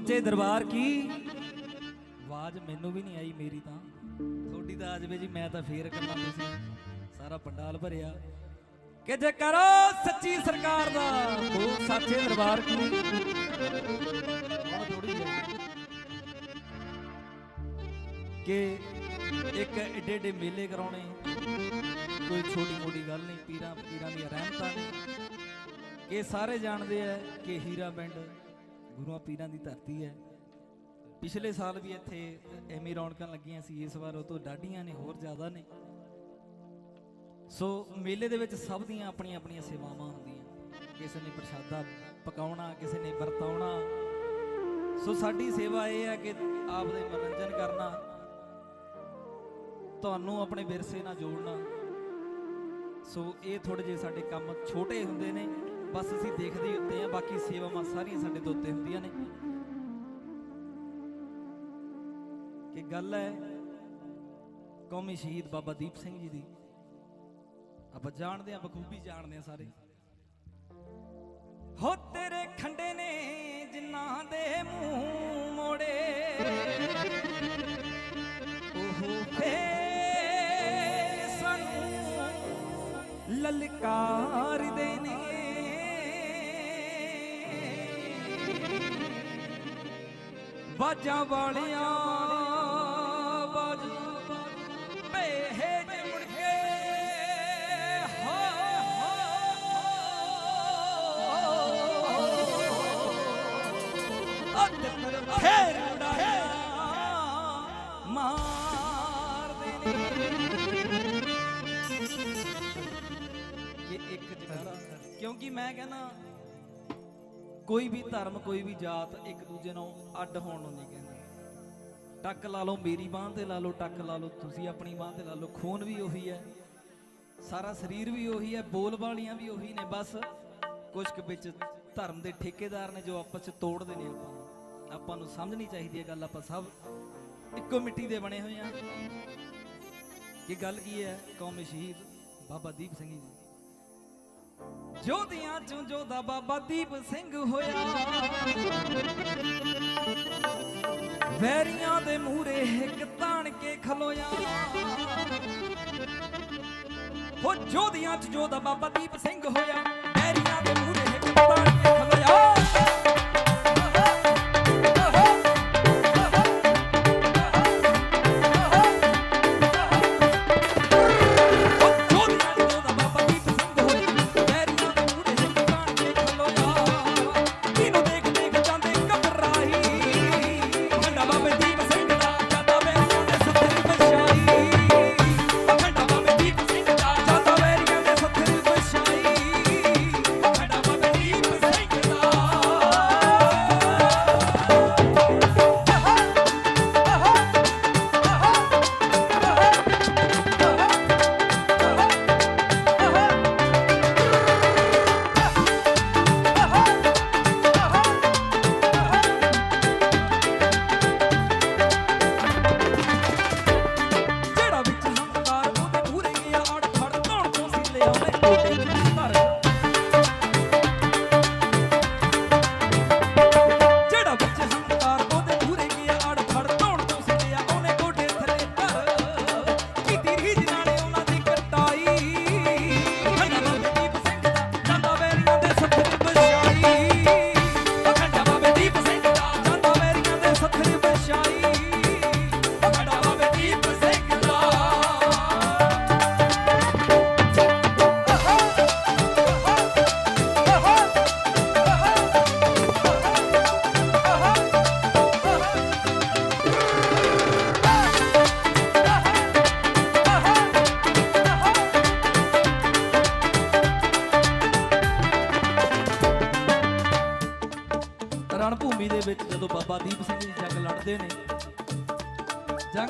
ਸੱਚੇ ਦਰਬਾਰ ਕੀ? ਆਵਾਜ਼ ਮੈਨੂੰ ਵੀ ਨਹੀਂ ਆਈ ਮੇਰੀ ਤਾਂ। ਤੁਹਾਡੀ ਤਾਂ ਆ ਜਾਵੇ ਜੀ ਮੈਂ ਤਾਂ ਫੇਰ ਕਰਨਾ ਤੁਸੀਂ ਸਾਰਾ ਪੰਡਾਲ ਭਰਿਆ। ਕਿ ਜੇ ਕਰੋ ਸੱਚੀ ਸਰਕਾਰ ਦਾ ਬੋਲ ਸੱਚੇ ਦਰਬਾਰ ਕੀ? ਕਿ ਇੱਕ ਏਡੇ ਏਡੇ ਮੇਲੇ ਕਰਾਉਣੇ। ਕੋਈ ਛੋਟੀ ਮੋਟੀ ਗੱਲ ਨਹੀਂ, ਪੀਰਾਂ ਪੀਰਾਂ ਦੀਆਂ ਰਹਿਮਤਾਂ ਨੇ। ਕਿ ਸਾਰੇ ਜਾਣਦੇ ਆ ਕਿ ਹੀਰਾ ਪਿੰਡ ਗੁਰੂਆਂ ਪੀਰਾਂ ਦੀ ਧਰਤੀ ਹੈ। ਪਿਛਲੇ ਸਾਲ ਵੀ ਇੱਥੇ ਐਵੇਂ ਰੌਣਕਾਂ ਲੱਗੀਆਂ ਸੀ, ਇਸ ਵਾਰ ਉਹ ਤੋਂ ਡਾਢੀਆਂ ਨੇ, ਹੋਰ ਜ਼ਿਆਦਾ ਨੇ। ਸੋ ਮੇਲੇ ਦੇ ਵਿੱਚ ਸਭ ਦੀਆਂ ਆਪਣੀਆਂ ਆਪਣੀਆਂ ਸੇਵਾਵਾਂ ਹੁੰਦੀਆਂ। ਕਿਸੇ ਨੇ ਪ੍ਰਸ਼ਾਦਾ ਪਕਾਉਣਾ, ਕਿਸੇ ਨੇ ਵਰਤਾਉਣਾ। ਸੋ ਸਾਡੀ ਸੇਵਾ ਇਹ ਹੈ ਕਿ ਆਪ ਦੇ ਮਨੋਰੰਜਨ ਕਰਨਾ, ਤੁਹਾਨੂੰ ਆਪਣੇ ਵਿਰਸੇ ਨਾਲ ਜੋੜਨਾ। ਸੋ ਇਹ ਥੋੜੇ ਜਿਹੇ ਸਾਡੇ ਕੰਮ ਛੋਟੇ ਹੁੰਦੇ ਨੇ। ਬਸ ਅਸੀਂ ਦੇਖਦੇ ਹੀ ਹੁੰਦੇ ਆ ਬਾਕੀ ਸੇਵਾਵਾਂ ਸਾਰੀਆਂ ਸਾਡੇ ਤੋਂ ਉੱਤੇ ਹੁੰਦੀਆਂ ਨੇ। ਕਿ ਗੱਲ ਹੈ, ਕੌਮੀ ਸ਼ਹੀਦ ਬਾਬਾ ਦੀਪ ਸਿੰਘ ਜੀ ਦੀ। ਆਪਾਂ ਜਾਣਦੇ ਆ ਬਖੂਬੀ ਜਾਣਦੇ ਆ ਸਾਰੇ। ਹੋ ਤੇਰੇ ਖੰਡੇ ਨੇ ਜਿਨ੍ਹਾਂ ਦੇ ਮੂੰਹ ਮੋੜੇ। ਉਹ ਫੇ ਸਾਨੂੰ ਲਲਕਾਰਦੇ ਨੇ। ਬਾਜਾਂ ਵਾਲਿਆਂ ਬਾਜ। ਪੇਹੇ ਮੁੜ ਕੇ ਹੋ ਅੱਧ ਫੇਰ ਉਡਾਇਆ ਮਾਰਦੇ ਨੇ ਇਹ ਇੱਕ ਜਗ੍ਹਾ ਕਿਉਂਕਿ ਮੈਂ ਕਹਿੰਦਾ ਕੋਈ ਵੀ ਧਰਮ, ਕੋਈ ਵੀ ਜਾਤ ਇੱਕ ਦੂਜੇ ਨੂੰ ਅੱਡ ਹੋਣ ਨੂੰ ਨਹੀਂ ਕਹਿੰਦਾ। ਟੱਕ ਲਾ ਲਓ ਮੇਰੀ ਬਾਹ ਤੇ ਲਾ ਲਓ, ਟੱਕ ਲਾ ਲਓ ਤੁਸੀਂ ਆਪਣੀ ਬਾਹ ਤੇ ਲਾ ਲਓ, ਖੂਨ ਵੀ ਉਹੀ ਹੈ, ਸਾਰਾ ਸਰੀਰ ਵੀ ਉਹੀ ਹੈ, ਬੋਲ ਬਾਲੀਆਂ ਵੀ ਉਹੀ ਨੇ, ਬਸ ਕੁਝ ਕੁ ਵਿੱਚ ਧਰਮ ਦੇ ਠੇਕੇਦਾਰ ਨੇ ਜੋ ਆਪਸ ਚ ਤੋੜਦੇ ਨੇ ਆਪਾਂ ਨੂੰ। ਆਪਾਂ ਨੂੰ ਸਮਝਣੀ ਚਾਹੀਦੀ ਹੈ ਗੱਲ, ਆਪਾਂ ਸਭ ਇੱਕੋ ਮਿੱਟੀ ਦੇ ਬਣੇ ਹੋਏ ਆ ਇਹ ਗੱਲ ਕੀ ਹੈ? ਕੌਮੀ ਸ਼ਹੀਦ ਬਾਬਾ ਦੀਪ ਸਿੰਘ ਜੀ ਜੋਧੀਆਂ ਚੋਂ ਜੋਧਾ ਬਾਬਾ ਦੀਪ ਸਿੰਘ ਹੋਇਆ। ਵੈਰੀਆਂ ਦੇ ਮੂਹਰੇ ਹਿੱਕ ਤਾਣ ਕੇ ਖਲੋਇਆ। ਹੋ ਜੋਧੀਆਂ ਚ ਜੋਧਾ ਬਾਬਾ ਦੀਪ ਸਿੰਘ ਹੋਇਆ। ਵੈਰੀਆਂ ਦੇ ਮੂਹਰੇ ਹਿੱਕ ਤਾਣ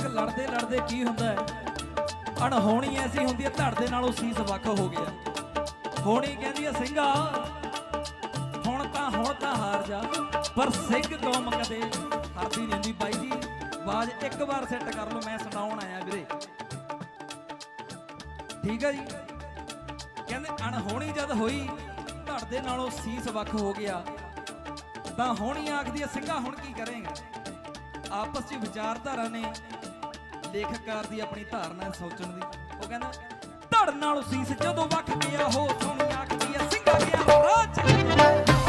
ਜੰਗ ਲੜਦੇ ਲੜਦੇ ਕੀ ਹੁੰਦਾ ਹੈ? ਅਣਹੋਣੀ ਐਸੀ ਹੁੰਦੀ ਹੈ, ਧੜ ਦੇ ਨਾਲੋਂ ਸੀਸ ਵੱਖ ਹੋ ਗਿਆ। ਹੋਣੀ ਕਹਿੰਦੀ ਹੈ ਸਿੰਘਾ ਹੁਣ ਤਾਂ ਹੁਣ ਤਾਂ ਹਾਰ ਜਾ। ਪਰ ਸਿੰਘ ਕੌਮ ਕਦੇ ਹਾਰਦੀ ਨਹੀਂ ਹੁੰਦੀ। ਬਾਈ ਜੀ, ਆਵਾਜ਼ ਇੱਕ ਵਾਰ ਸੈੱਟ ਕਰ ਲਓ, ਮੈਂ ਸੁਣਾਉਣ ਆਇਆ ਵੀਰੇ। ਠੀਕ ਹੈ ਜੀ? ਕਹਿੰਦੇ, ਅਣਹੋਣੀ ਜਦ ਹੋਈ, ਧੜ ਦੇ ਨਾਲੋਂ ਸੀਸ ਵੱਖ ਹੋ ਗਿਆ। ਤਾਂ ਹੋਣੀ ਆਖਦੀ ਹੈ ਸਿੰਘਾ ਹੁਣ ਕੀ ਕਰੇਗਾ? ਆਪਸ 'ਚ ਵਿਚਾਰਧਾਰਾ ਨੇ ਲੇਖਕਕਾਰ ਦੀ ਆਪਣੀ ਧਾਰਨਾ ਸੋਚਣ ਦੀ। ਉਹ ਕਹਿੰਦਾ ਧੜ ਨਾਲ ਸੀਸ ਜਦੋਂ ਵਖ ਗਿਆ ਹੋ ਸੋਹਣੀ ਆਖਦੀ ਐ ਸਿੰਘਾ ਗਿਆ ਰਾਜ।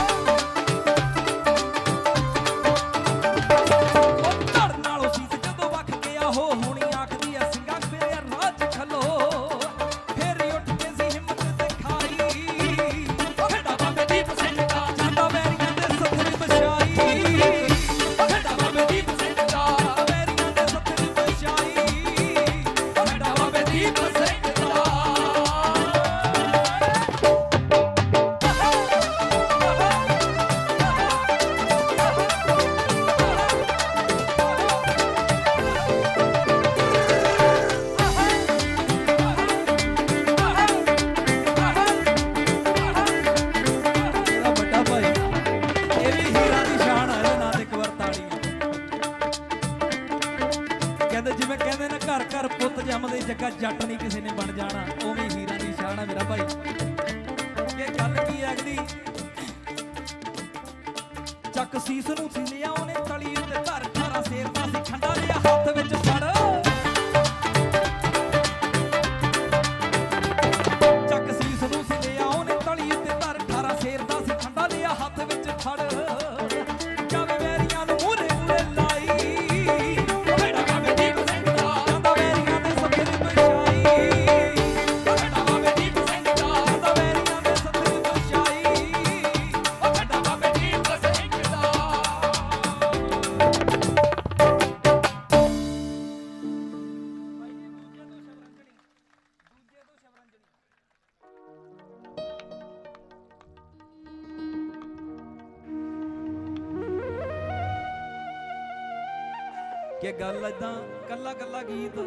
ਗੱਲ ਏਦਾਂ ਕੱਲਾ ਕੱਲਾ ਗੀਤ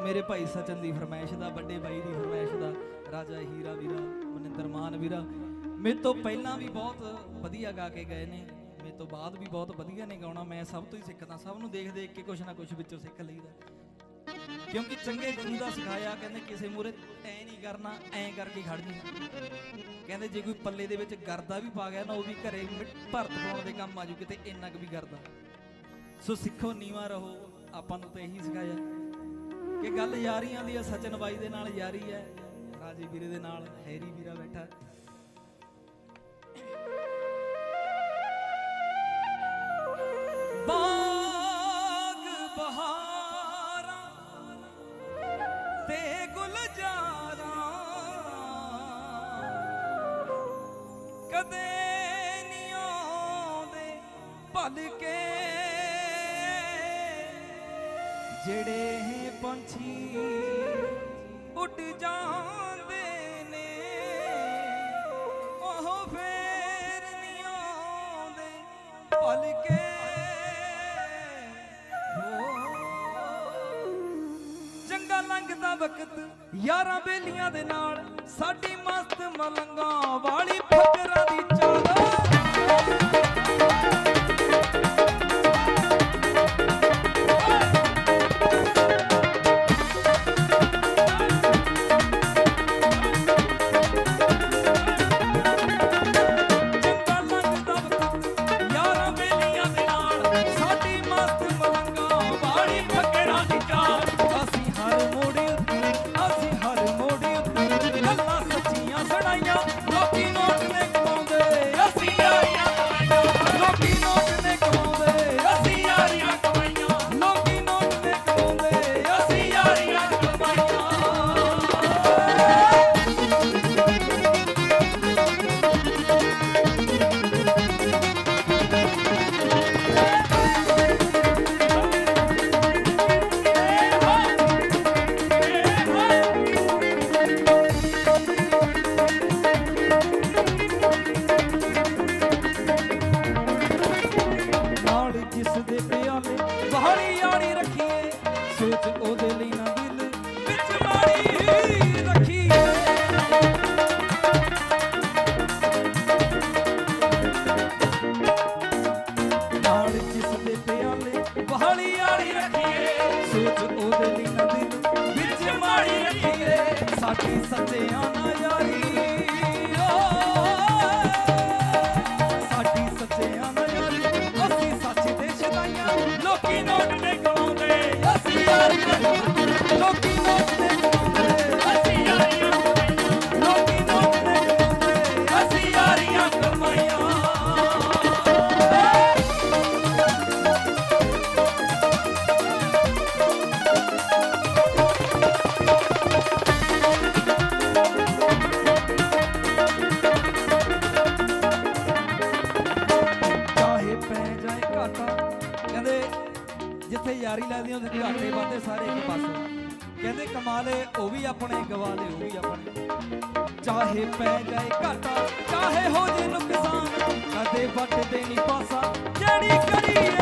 ਮੇਰੇ ਭਾਈ ਸਚਨ ਦੀ ਫਰਮਾਇਸ਼ ਦਾ, ਵੱਡੇ ਭਾਈ ਦੀ ਫਰਮਾਇਸ਼ ਦਾ, ਰਾਜਾ ਹੀਰਾ ਵੀਰਾ, ਮਨਿੰਦਰ ਮਾਨ ਵੀਰਾ। ਮੇਰੇ ਤੋਂ ਪਹਿਲਾਂ ਵੀ ਬਹੁਤ ਵਧੀਆ ਗਾ ਕੇ ਗਏ ਨੇ। ਮੇਰੇ ਤੋਂ ਬਾਅਦ ਵੀ ਬਹੁਤ ਵਧੀਆ ਨੇ ਗਾਉਣਾ। ਮੈਂ ਸਭ ਤੋਂ ਹੀ ਸਿੱਖਦਾ, ਸਭ ਨੂੰ ਦੇਖ ਦੇਖ ਕੇ ਕੁਛ ਨਾ ਕੁਛ ਵਿੱਚੋਂ ਸਿੱਖ ਲਈਦਾ। ਕਿਉਂਕਿ ਚੰਗੇ ਗੁਰੂ ਦਾ ਸਿਖਾਇਆ, ਕਹਿੰਦੇ ਕਿਸੇ ਮੂਰੇ ਐ ਨਹੀਂ ਕਰਨਾ, ਐ ਕਰਕੇ ਖੜ ਜੀ ਕਹਿੰਦੇ ਜੇ ਕੋਈ ਪੱਲੇ ਦੇ ਵਿੱਚ ਗਰਦਾ ਵੀ ਪਾ ਗਿਆ ਨਾ, ਉਹ ਵੀ ਘਰੇ ਭਰਤ ਪਾਉਣ ਦੇ ਕੰਮ ਆ ਆਜੂ ਕਿਤੇ ਇੰਨਾ ਕੁ ਵੀ ਗਰਦਾ। ਸੋ ਸਿੱਖੋ ਨੀਵਾ ਰਹੋ, ਆਪਾਂ ਨੂੰ ਤਾਂ ਇਹੀ ਸਿਖਾਇਆ ਕਿ ਗੱਲ ਯਾਰੀਆਂ ਦੀ ਹੈ ਸਚਨ ਬਾਈ ਦੇ ਨਾਲ ਯਾਰੀ ਹੈ, ਰਾਜੇ ਵੀਰੇ ਦੇ ਨਾਲ ਹੈਰੀ ਵੀਰਾ ਬੈਠਾ। ਬਾਗ ਬਹਾਰਾਂ ਤੇ ਗੁਲਜ਼ਾਰਾਂ ਕਦੇ ਨਹੀਂ ਆਉਂਦੇ ਭਲ ਜਿਹੜੇ ਪੰਛੀ ਉੱਡ ਜਾਂਦੇ ਨੇ, ਉਹ ਫੇਰ ਨਹੀਂ ਆਉਂਦੇ। ਭਲ ਚੰਗਾ ਲੰਘਦਾ ਵਕਤ ਯਾਰਾਂ ਬੇਲੀਆਂ ਦੇ ਨਾਲ ਸਾਡੀ ਮਸਤ ਮਲੰਗਾਂ ਵਾਲੀ ਫਕਰਾਂ ਦੀ ਚਾਲ। ਤਿਆਰੀ ਲੱਗਦੀ ਉਹਦੇ ਘਾਟੇ ਵਾਦੇ ਸਾਰੇ ਇੱਕ ਪਾਸੇ। ਕਹਿੰਦੇ ਕਮਾ ਲੈ ਉਹ ਵੀ ਆਪਣੇ ਗਵਾ ਲੈ ਉਹ ਵੀ ਆਪਣੇ। ਚਾਹੇ ਪੈ ਜਾਏ ਘਾਟਾ, ਚਾਹੇ ਹੋ ਜੇ ਨੁਕਸਾਨ, ਕਦੇ ਵੱਟਦੇ ਨਹੀਂ ਪਾਸਾ। ਜਿਹੜੀ ਕਰੀਏ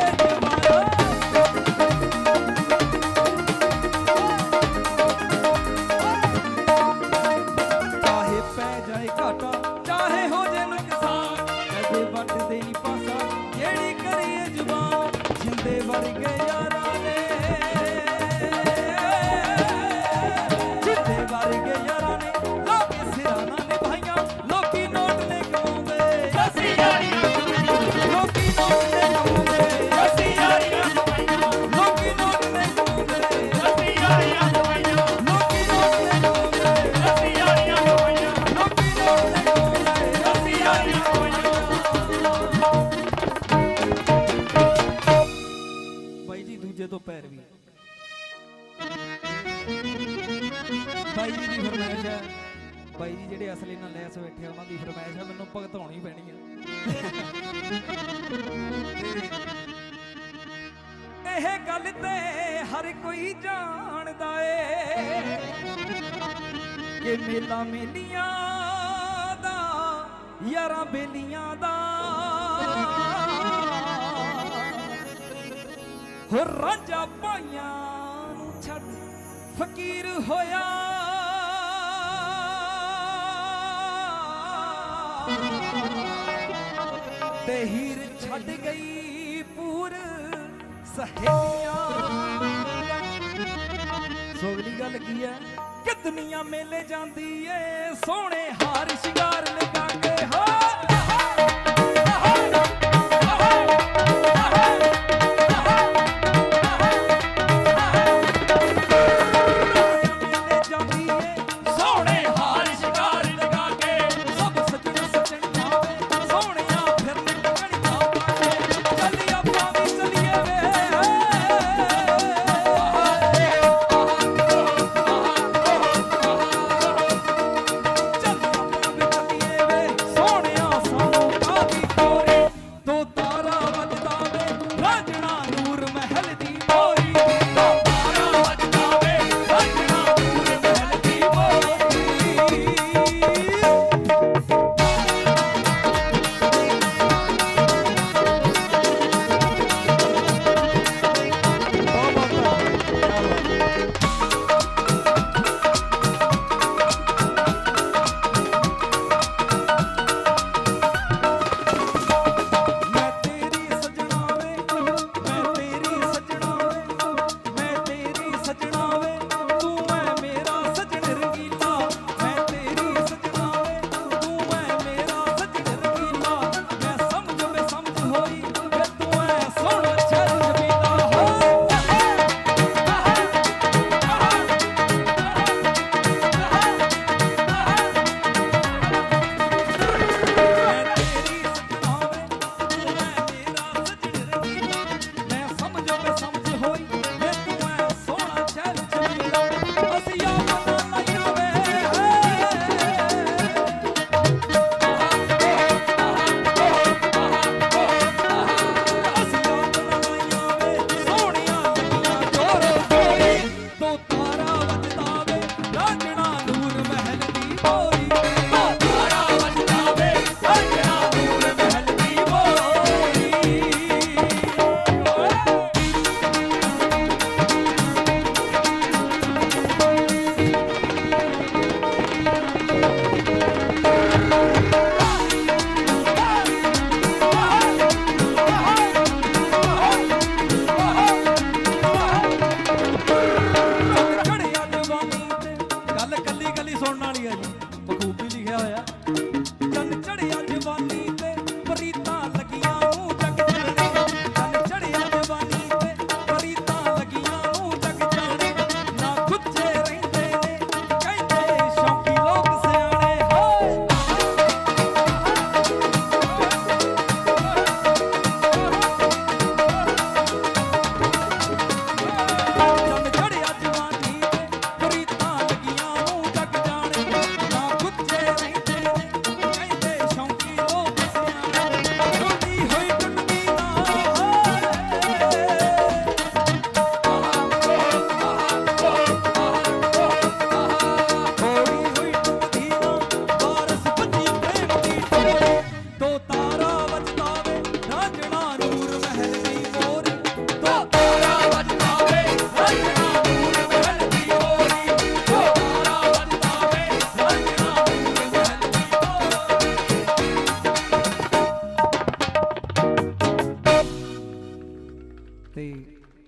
ਰਾਂਝਾ ਭਾਈਆਂ ਨੂੰ ਛੱਡ ਫਕੀਰ ਹੋਇਆ। ਤੇ ਹੀਰ ਛੱਡ ਗਈ ਪੂਰ ਸਹੇਲੀਆਂ। ਸੋਗਲੀ ਗੱਲ ਕੀ ਹੈ? ਕਿ ਦੁਨੀਆ ਮੇਲੇ ਜਾਂਦੀ ਏ ਸੋਹਣੇ ਹਾਰ ਸ਼ਿੰਗਾਰ ਲਗਾ ਕੇ। ਹੋ Oh,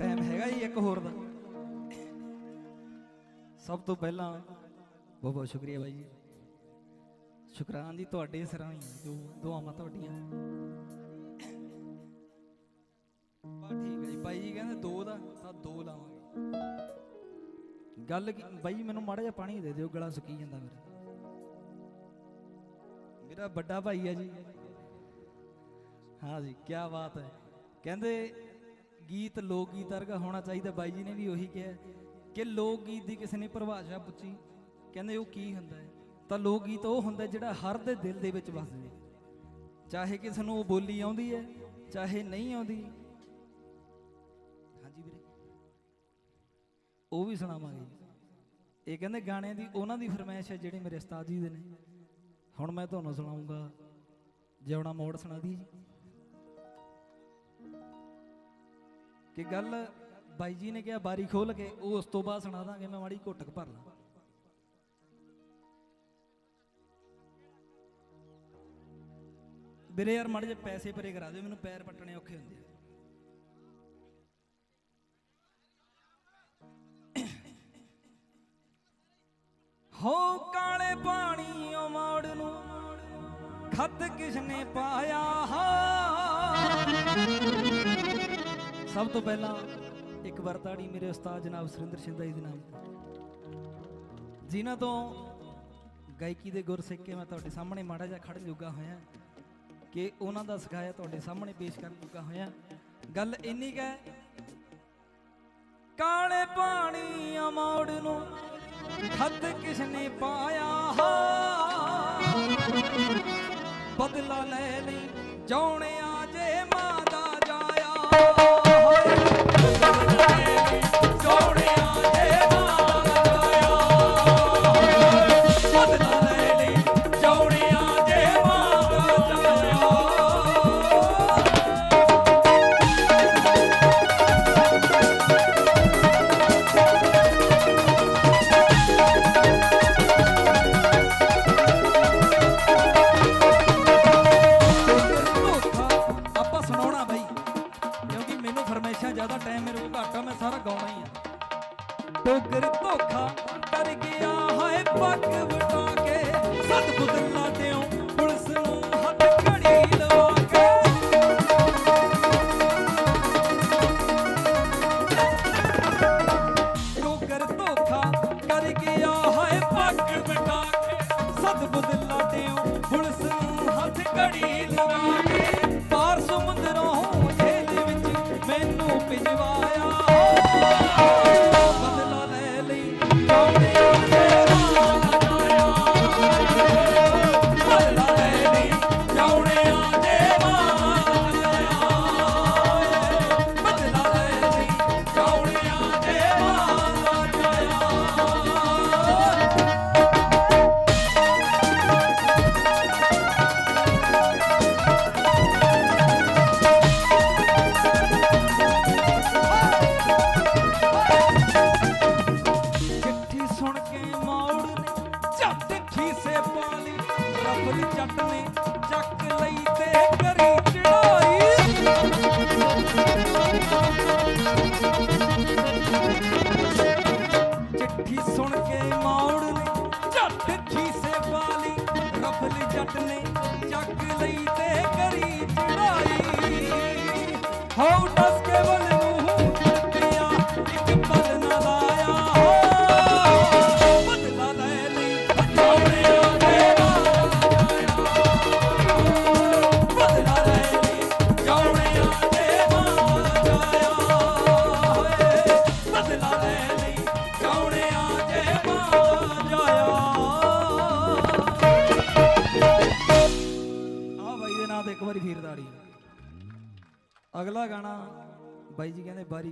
ਟਾਈਮ ਹੈਗਾ ਜੀ ਇੱਕ ਹੋਰ ਦਾ। ਸਭ ਤੋਂ ਪਹਿਲਾਂ ਬਹੁਤ ਬਹੁਤ ਸ਼ੁਕਰੀਆ ਬਾਈ ਜੀ। ਸ਼ੁਕਰਾਨ ਜੀ ਤੁਹਾਡੇ ਸਿਰਾਂ ਹੀ ਜੋ ਦੁਆਵਾਂ ਤੁਹਾਡੀਆਂ। ਬਾ ਠੀਕ ਹੈ ਜੀ, ਬਾਈ ਜੀ ਕਹਿੰਦੇ ਦੋ ਦਾ, ਤਾਂ ਦੋ ਲਾਵਾਂਗੇ। ਗੱਲ ਕੀ, ਬਾਈ ਮੈਨੂੰ ਮਾੜਾ ਜਿਹਾ ਪਾਣੀ ਦੇ ਦਿਓ, ਗਲਾ ਸੁੱਕੀ ਜਾਂਦਾ ਮੇਰਾ। ਮੇਰਾ ਵੱਡਾ ਭਾਈ ਹੈ ਜੀ। ਹਾਂ ਜੀ ਕੀ ਬਾਤ ਹੈ। ਕਹਿੰਦੇ ਗੀਤ ਲੋਕ ਗੀਤ ਵਰਗਾ ਹੋਣਾ ਚਾਹੀਦਾ। ਬਾਈ ਜੀ ਨੇ ਵੀ ਉਹੀ ਕਿਹਾ ਕਿ ਲੋਕ ਗੀਤ ਦੀ ਕਿਸੇ ਨੇ ਪਰਿਭਾਸ਼ਾ ਪੁੱਛੀ। ਕਹਿੰਦੇ ਉਹ ਕੀ ਹੁੰਦਾ ਹੈ? ਤਾਂ ਲੋਕ ਗੀਤ ਉਹ ਹੁੰਦਾ ਜਿਹੜਾ ਹਰ ਦੇ ਦਿਲ ਦੇ ਵਿੱਚ ਵਸਦਾ ਹੈ ਚਾਹੇ ਕਿਸੇ ਨੂੰ ਉਹ ਬੋਲੀ ਆਉਂਦੀ ਹੈ, ਚਾਹੇ ਨਹੀਂ ਆਉਂਦੀ। ਹਾਂਜੀ ਵੀਰੇ। ਉਹ ਵੀ ਸੁਣਾਵਾਂਗੇ ਇਹ ਕਹਿੰਦੇ ਗਾਣੇ ਦੀ ਉਹਨਾਂ ਦੀ ਫਰਮਾਇਸ਼ ਹੈ ਜਿਹੜੇ ਮੇਰੇ ਉਸਤਾਦ ਜੀ ਦੇ ਨੇ। ਹੁਣ ਮੈਂ ਤੁਹਾਨੂੰ ਸੁਣਾਉਂਗਾ। ਜਿਉਣਾ ਮੋੜ ਸੁਣਾ ਦੀ ਜੀ। ਕਿ ਗੱਲ ਬਾਈ ਜੀ ਨੇ ਕਿਹਾ, ਬਾਰੀ ਖੋਲ ਕੇ, ਉਹ ਉਸ ਤੋਂ ਬਾਅਦ ਸੁਣਾ ਦਾਂਗੇ, ਮੈਂ ਮਾੜੀ ਘੁੱਟਕ ਭਰ ਲਾਂ। ਵੀਰੇ ਯਾਰ, ਮਾੜੇ ਜਿਹੇ ਪੈਸੇ ਪਰੇ ਕਰਾ ਦਿਓ, ਮੈਨੂੰ ਪੈਰ ਪੱਟਣੇ ਔਖੇ ਹੁੰਦੇ ਆ। ਹੋ ਕਾਲੇ ਪਾਣੀ ਓ ਮੋੜ ਨੂੰ, ਖੱਤ ਕਿਸਨੇ ਪਾਇਆ ਹਾ? ਸਭ ਤੋਂ ਪਹਿਲਾਂ ਇੱਕ ਵਾਰ ਤਾੜੀ ਮੇਰੇ ਉਸਤਾਦ ਜਨਾਬ ਸੁਰਿੰਦਰ ਸ਼ਿੰਦਾ ਜੀ ਦੇ ਨਾਮ ਤੇ। ਜਿਨ੍ਹਾਂ ਤੋਂ ਗਾਇਕੀ ਦੇ ਗੁਰ ਸਿੱਖ ਕੇ ਮੈਂ ਤੁਹਾਡੇ ਸਾਹਮਣੇ ਮਾੜਾ ਜਿਹਾ ਖੜਨ ਜੋਗਾ ਹੋਇਆ। ਕਿ ਉਹਨਾਂ ਦਾ ਸਿਖਾਇਆ ਤੁਹਾਡੇ ਸਾਹਮਣੇ ਪੇਸ਼ ਕਰਨ ਜੋਗਾ ਹੋਇਆ। ਗੱਲ ਇੰਨੀ ਕੁ ਹੈ, ਕਾਲੇ ਪਾਣੀ ਅਮੋੜ ਨੂੰ ਖੱਤ ਕਿਸਨੇ ਪਾਇਆ ਬਦਲਾ ਲੈ ਲਈ ਜੌਣਿਆ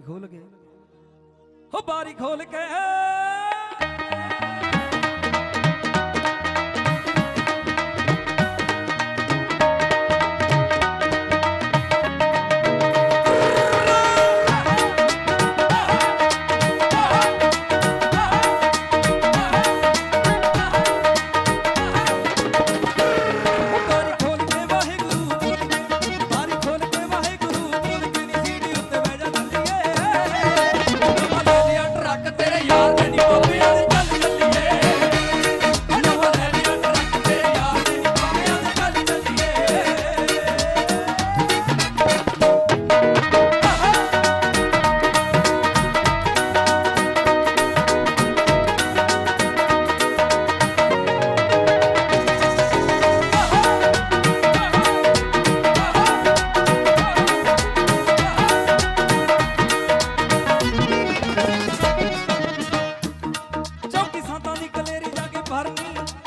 ਖੋਲ ਕੇ। ਹੋ ਬਾਰੀ ਖੋਲ ਕੇ।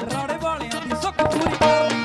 errare vale a ti.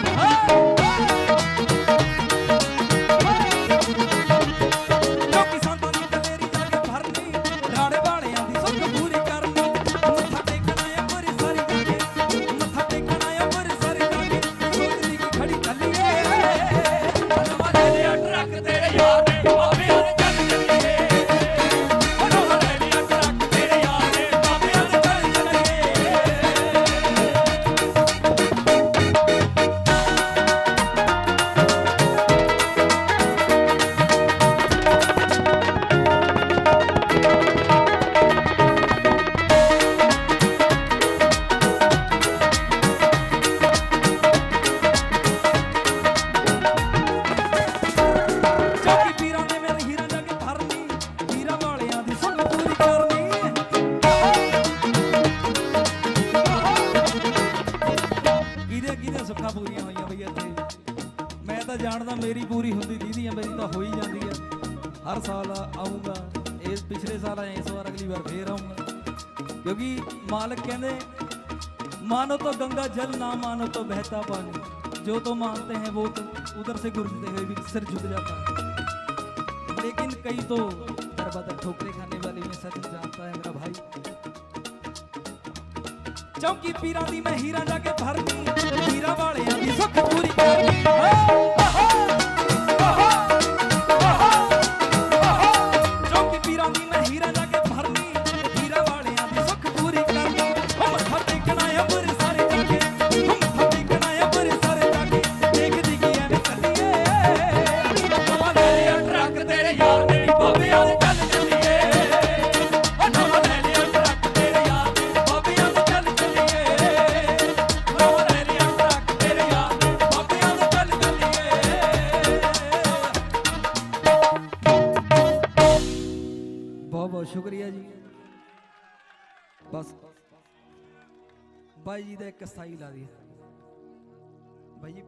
Ganga जल ना मानो तो बहता पानी। जो तो मानते हैं वो तो उधर से गुजरते हुए भी सिर झुक जाता है। लेकिन कई तो दर बदर ठोकरे खाने वाले में सच जानता है मेरा भाई। चौकी पीरा दी मैं हीरा जाके भरनी हीरा वाले सुख पूरी करनी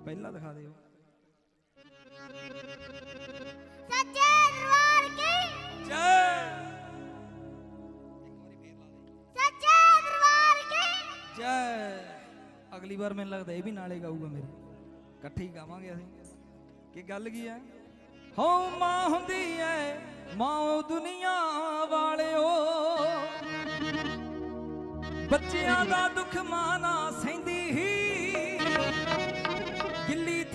ਪਹਿਲਾਂ ਦਿਖਾ ਦਿਓ। ਸੱਚੇ ਦਰਬਾਰ ਕੀ? ਜੈ। ਸੱਚੇ ਦਰਬਾਰ ਕੀ? ਜੈ। ਅਗਲੀ ਵਾਰ ਮੈਨੂੰ ਲੱਗਦਾ ਇਹ ਵੀ ਨਾਲੇ ਗਾਊਗਾ ਮੇਰੇ। ਇਕੱਠੇ ਹੀ ਗਾਵਾਂਗੇ ਅਸੀਂ। ਕੀ ਗੱਲ ਕੀ ਹੈ? ਹੋ ਮਾਂ ਹੁੰਦੀ ਐ ਮਾਂ ਦੁਨੀਆ ਵਾਲਿਓ। ਬੱਚਿਆਂ ਦਾ ਦੁੱਖ ਮਾਂ ਨਾ ਸਹਿੰਦੀ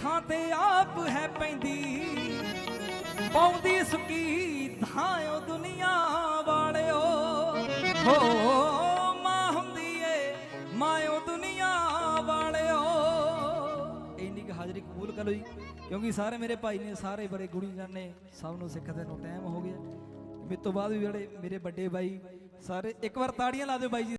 ਥਾਂ ਤੇ ਆਪ ਹੈ ਪੈਂਦੀ। ਪਾਉਂਦੀ ਸੁੱਕੀ ਥਾਂ ਦੁਨੀਆ ਵਾਲਿਓ। ਹੋ, ਮਾਂ ਹੁੰਦੀ ਏ ਮਾਂ ਦੁਨੀਆ ਵਾਲਿਓ। ਇੰਨੀ ਕੁ ਹਾਜ਼ਰੀ ਕਬੂਲ ਕਰੋ ਜੀ ਕਿਉਂਕਿ ਸਾਰੇ ਮੇਰੇ ਭਾਈ ਨੇ ਸਾਰੇ ਬੜੇ ਗੁਣੀ ਜਾਣੇ, ਸਭ ਨੂੰ ਸਿੱਖਦੇ ਨੂੰ ਟਾਈਮ ਹੋ ਗਿਆ। ਮੇਰੇ ਤੋਂ ਬਾਅਦ ਵੀ ਜਿਹੜੇ ਮੇਰੇ ਵੱਡੇ ਬਾਈ ਸਾਰੇ ਇੱਕ ਵਾਰ ਤਾੜੀਆਂ ਲਾ ਦਿਓ ਬਾਈ ਜੀ।